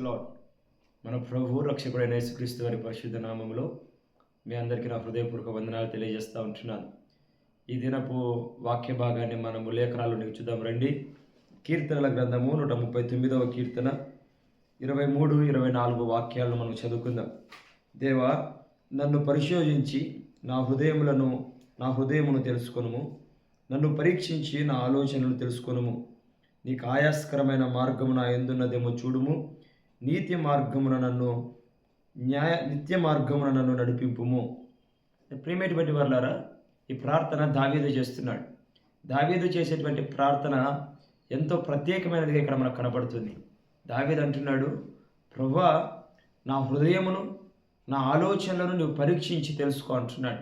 Lord మన ప్రభు రక్షకుడైన యేసుక్రీస్తు వారి పరిశుద్ధ నామంలో మీ అందరికీ నా హృదయపూర్వక వందనాలు తెలియజేస్తూ ఉంటున్నాను. ఈ దినపు వాక్య భాగాన్ని మనము లేఖనాలు చూద్దాం రండి. కీర్తనల గ్రంథము నూట ముప్పై తొమ్మిదవ కీర్తన ఇరవై మూడు ఇరవై నాలుగు వాక్యాలను మనం చదువుకుందాం. దేవా నన్ను పరిశోధించి నా హృదయములను నా హృదయమును తెలుసుకొనుము. నన్ను పరీక్షించి నా ఆలోచనలు తెలుసుకొనుము. నీకు ఆయాస్కరమైన మార్గము నా ఎందున్నదేమో చూడుము. నీతి మార్గమున నన్ను న్యాయ నిత్య మార్గమున నన్ను నడిపింపుము. ప్రేమేటువంటి వర్లారా ఈ ప్రార్థన దావీదు చేస్తున్నాడు. దావీదు చేసేటువంటి ప్రార్థన ఎంతో ప్రత్యేకమైనదిగా ఇక్కడ మనకు కనబడుతుంది. దావీదు అంటున్నాడు ప్రభా నా హృదయమును నా ఆలోచనలను నువ్వు పరీక్షించి తెలుసుకో అంటున్నాడు.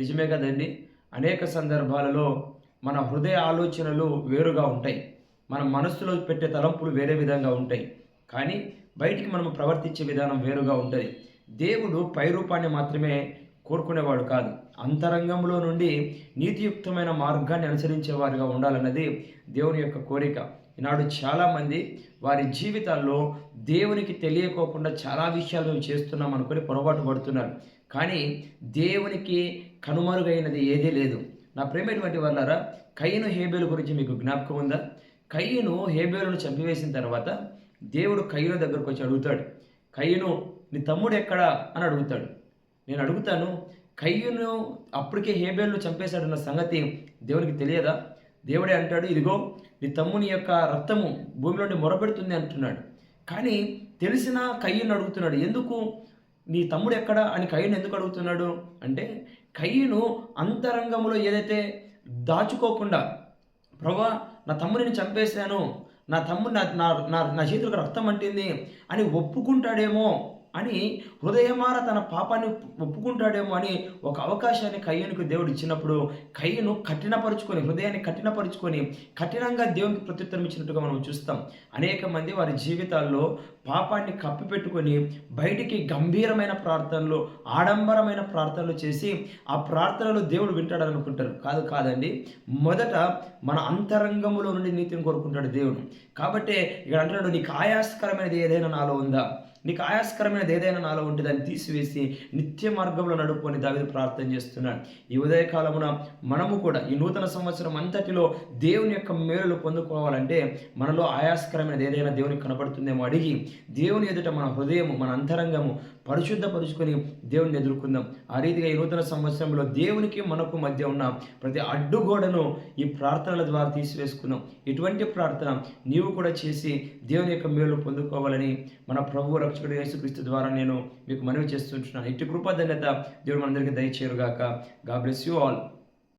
నిజమే కదండి అనేక సందర్భాలలో మన హృదయ ఆలోచనలు వేరుగా ఉంటాయి. మన మనస్సులో పెట్టే తలంపులు వేరే విధంగా ఉంటాయి. కానీ బయటికి మనం ప్రవర్తించే విధానం వేరుగా ఉంటుంది. దేవుడు పై రూపాన్ని మాత్రమే కోరుకునేవాడు కాదు. అంతరంగంలో నుండి నీతియుక్తమైన మార్గాన్ని అనుసరించేవారుగా ఉండాలన్నది దేవుని యొక్క కోరిక. ఈనాడు చాలామంది వారి జీవితాల్లో దేవునికి తెలియకోకుండా చాలా విషయాలు మేము చేస్తున్నాం అనుకుని పొరపాటు పడుతున్నారు. కానీ దేవునికి కనుమరుగైనది ఏదీ లేదు. నా ప్రేమైనటువంటి వాళ్ళారా కయ్యను హేబేలు గురించి మీకు జ్ఞాపకం ఉందా? కయ్యను హేబేలను చంపివేసిన తర్వాత దేవుడు కయ్యను దగ్గరకు వచ్చి అడుగుతాడు కయ్యను నీ తమ్ముడు ఎక్కడా? అని అడుగుతాడు. నేను అడుగుతాను కయ్యను అప్పటికే హేబేల్ను చంపేశాడన్న సంగతి దేవునికి తెలియదా? దేవుడే అంటాడు ఇదిగో నీ తమ్ముని యొక్క రక్తము భూమిలోని మొరపెడుతుంది అంటున్నాడు. కానీ తెలిసిన కయ్యను అడుగుతున్నాడు ఎందుకు? నీ తమ్ముడు ఎక్కడ? అని కయ్యను ఎందుకు అడుగుతున్నాడు అంటే కయ్యను అంతరంగంలో ఏదైతే దాచుకోకుండా ప్రభా నా తమ్ముడిని చంపేశాను నా తమ్ముడు నా నా నా చేతులకు రక్తం అంటింది అని ఒప్పుకుంటాడేమో. అని హృదయమార తన పాపాన్ని ఒప్పుకుంటాడేమో అని ఒక అవకాశాన్ని కయ్యనుకు దేవుడు ఇచ్చినప్పుడు కయ్యను కఠినపరుచుకొని హృదయాన్ని కఠినపరుచుకొని కఠినంగా దేవునికి ప్రత్యుత్తరం ఇచ్చినట్టుగా మనం చూస్తాం. అనేక మంది వారి జీవితాల్లో పాపాన్ని కప్పిపెట్టుకొని బయటికి గంభీరమైన ప్రార్థనలు ఆడంబరమైన ప్రార్థనలు చేసి ఆ ప్రార్థనలు దేవుడు వింటాడని అనుకుంటారు కాదు కాదండి మొదట మన అంతరంగములో నుండి నీతిని కోరుకుంటాడు దేవుడు. కాబట్టి ఇక్కడ అంటున్నాడు నీకు ఆయాసకరమైనది ఏదైనా నాలో ఉందా? నీకు ఆయాస్కరమైనది ఏదైనా నాలో ఉంటే దాన్ని తీసివేసి నిత్య మార్గంలో నడుపుకొని దావిది ప్రార్థన చేస్తున్నాడు. ఈ ఉదయకాలమున మనము కూడా ఈ నూతన సంవత్సరం అంతటిలో దేవుని యొక్క మేలులు పొందుకోవాలంటే మనలో ఆయాస్కరమైనది ఏదైనా దేవునికి కనబడుతుందేమో అడిగి దేవుని ఎదుట మన హృదయము మన అంతరంగము పరిశుద్ధపరుచుకొని దేవుని ఎదుర్కొందాం. ఆ రీతిగా ఈ నూతన సంవత్సరంలో దేవునికి మనకు మధ్య ఉన్న ప్రతి అడ్డుగోడను ఈ ప్రార్థనల ద్వారా తీసివేసుకుందాం. ఇటువంటి ప్రార్థన నీవు కూడా చేసి దేవుని యొక్క మేలు పొందుకోవాలని మన ప్రభువుల రక్షకుడు యేసుక్రీస్తు ద్వారా నేను మీకు మనవి చేస్తుంటున్నాను ఇటు కృపధన్యత దేవుడు మనందరికీ దయచేరుగాక గా బ్లెస్ యూ ఆల్